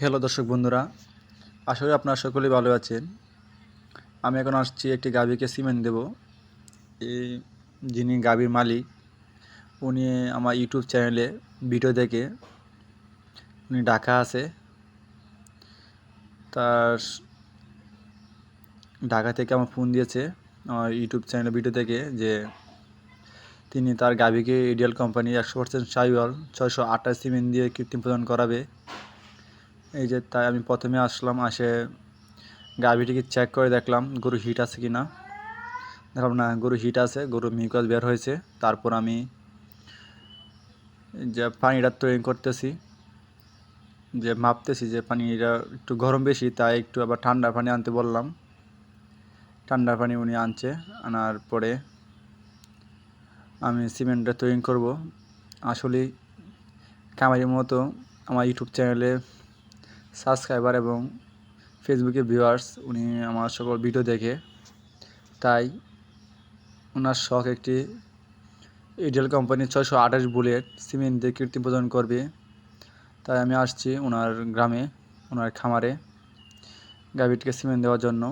Hello দর্শক বন্ধুরা করি আপনারা সকলেই ভালো আছেন। আমি এখন আসছি একটি গাভীকে সিমেন্ট দেব। এই যিনি গাভীর মালিক, উনি আমার ইউটিউব চ্যানেলে ভিডিও দেখে উনি ঢাকা আছে। তার ঢাকা থেকে আমার ফোন দিয়েছে, আমার ইউটিউব চ্যানেলে ভিডিও দেখে যে তিনি তার গাভীকে ইডিয়াল কোম্পানি একশো পার্সেন্ট সাইওয়াল, ছয়শো আঠাশ সিমেন্ট দিয়ে কৃত্রিম প্রদান করাবে। এই যে তাই আমি প্রথমে আসলাম, আসে গাভিটিকে চেক করে দেখলাম গরু হিট আছে কি না দেখলাম না গরু হিট আছে গরু মিউকাস বের হয়েছে। তারপর আমি যে পানিটা তৈরি করতেছি, যে মাপতেছি যে পানিটা একটু গরম বেশি, তাই একটু আবার ঠান্ডা পানি আনতে বললাম। ঠান্ডা পানি উনি আনছে, আনার পরে আমি সিমেন্টটা তৈরি করব। আসলে কামারির মতো আমার ইউটিউব চ্যানেলে সাবস্ক্রাইবার এবং ফেসবুকে ভিউয়ার্স, উনি আমার সকল ভিডিও দেখে। তাই ওনার শখ একটি ইডিয়াল কোম্পানির ছয়শো আঠাশ বুলেট সিমেন্ট দিয়ে কীর্তি প্রদান করবে। তাই আমি আসছি ওনার গ্রামে ওনার খামারে গাভীটিকে সিমেন্ট দেওয়ার জন্য।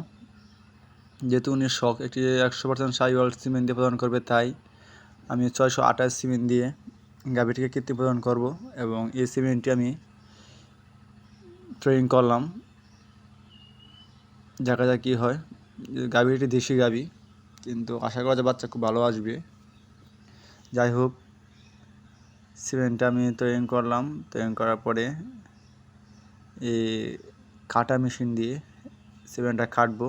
যেহেতু উনি শখ একটি একশো পার্সেন্ট সাইওয়াল সিমেন্ট দিয়ে প্রদান করবে, তাই আমি ছয়শো আঠাশ সিমেন্ট দিয়ে গাভীটিকে কীর্তি প্রদান করব এবং এই সিমেন্টটি আমি ট্রেনিং করলাম। দেখা যাক কী হয়। গাভীটি দেশি গাভী, কিন্তু আশা করা যায় বাচ্চা খুব ভালো আসবে। যাই হোক, সিমেন্টটা আমি তৈরি করলাম। তৈরি করার পরে এই কাটা মেশিন দিয়ে সিমেন্টটা কাটবো।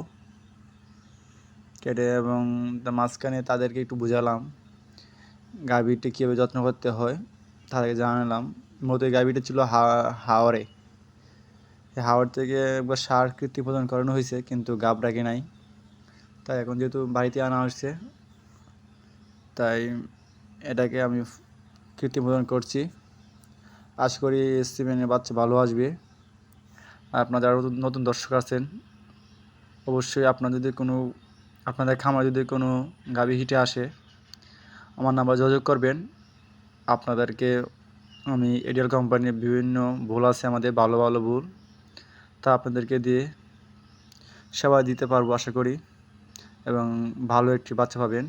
কেটে এবং মাঝখানে তাদেরকে একটু বুঝালাম, গাভীটি কীভাবে যত্ন করতে হয়, তাদেরকে জানালাম। মতো গাভীটা ছিল হাওয়ারে হাওড় থেকে একবার সার কৃত্রিম প্রদান করানো হয়েছে, কিন্তু গাব রাখে নাই। তাই এখন যেহেতু বাড়িতে আনা হচ্ছে তাই এটাকে আমি কৃত্রিম প্রদান করছি। আশা করি স্টিভেনের বাচ্চা ভালো আসবে। আপনার যারা নতুন দর্শক আছেন, অবশ্যই আপনার যদি কোনো, আপনাদের খামার যদি কোনো গাভী হিটে আসে, আমার নাম্বার যোগাযোগ করবেন। আপনাদেরকে আমি এডিয়াল কোম্পানির বিভিন্ন ভুল আছে, আমাদের ভালো ভালো ভুল তা আপনাদেরকে দিয়ে সেবা দিতে পারব আশা করি এবং ভালো একটি বাচ্চা পাবেন।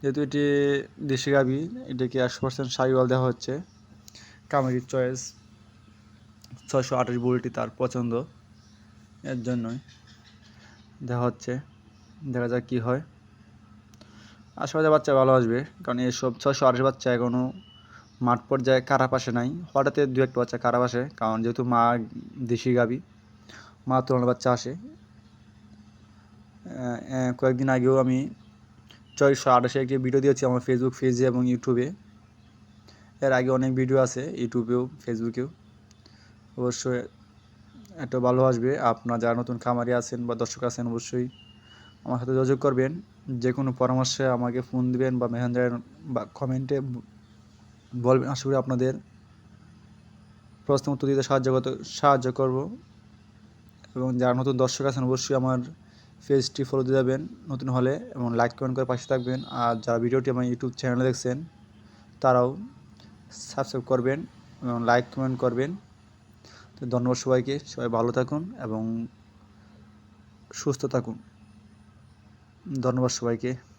যেহেতু এটি দেশি গাভি, এটাকে একশো পার্সেন্ট সাইওয়াল দেওয়া হচ্ছে। কামারির চয়েস ছয়শো আঠাশ বুলটি তার পছন্দ এর জন্যই দেওয়া হচ্ছে। দেখা যাক কী হয়। আশেপাশে বাচ্চা ভালো আসবে, কারণ এসব ছয়শো আঠাশ বাচ্চা এখনও মাঠ পর্যায়ে কারা পাশে নাই। হঠাৎ দু একটা বাচ্চা কারা পাশে কারণ যেহেতু মা দেশি গাবি, মা তুলনা বাচ্চা আসে। কয়েকদিন আগেও আমি ছয়শো আঠাশে একটি ভিডিও দিয়েছি আমার ফেসবুক পেজে এবং ইউটিউবে এর আগে অনেক ভিডিও আছে ইউটিউবেও ফেসবুকেও অবশ্যই একটা ভালো আসবে। আপনার যারা নতুন খামারি আছেন বা দর্শক আছেন, অবশ্যই আমার সাথে যোগাযোগ করবেন। যে কোনো পরামর্শে আমাকে ফোন দিবেন বা মেহেন্দ্রের বা কমেন্টে বলবেন, আশা করি আপনাদের প্রশ্ন উত্তর দিতে সাহায্য করতে, সাহায্য করব। এবং যারা নতুন দর্শক আছেন, অবশ্যই আমার পেজটি ফলো দিয়ে যাবেন নতুন হলে এবং লাইক কমেন্ট করে পাশে থাকবেন। আর যারা ভিডিওটি আমার ইউটিউব চ্যানেলে দেখছেন, তারাও সাবস্ক্রাইব করবেন এবং লাইক কমেন্ট করবেন। তো ধন্যবাদ সবাইকে, সবাই ভালো থাকুন এবং সুস্থ থাকুন। ধন্যবাদ সবাইকে।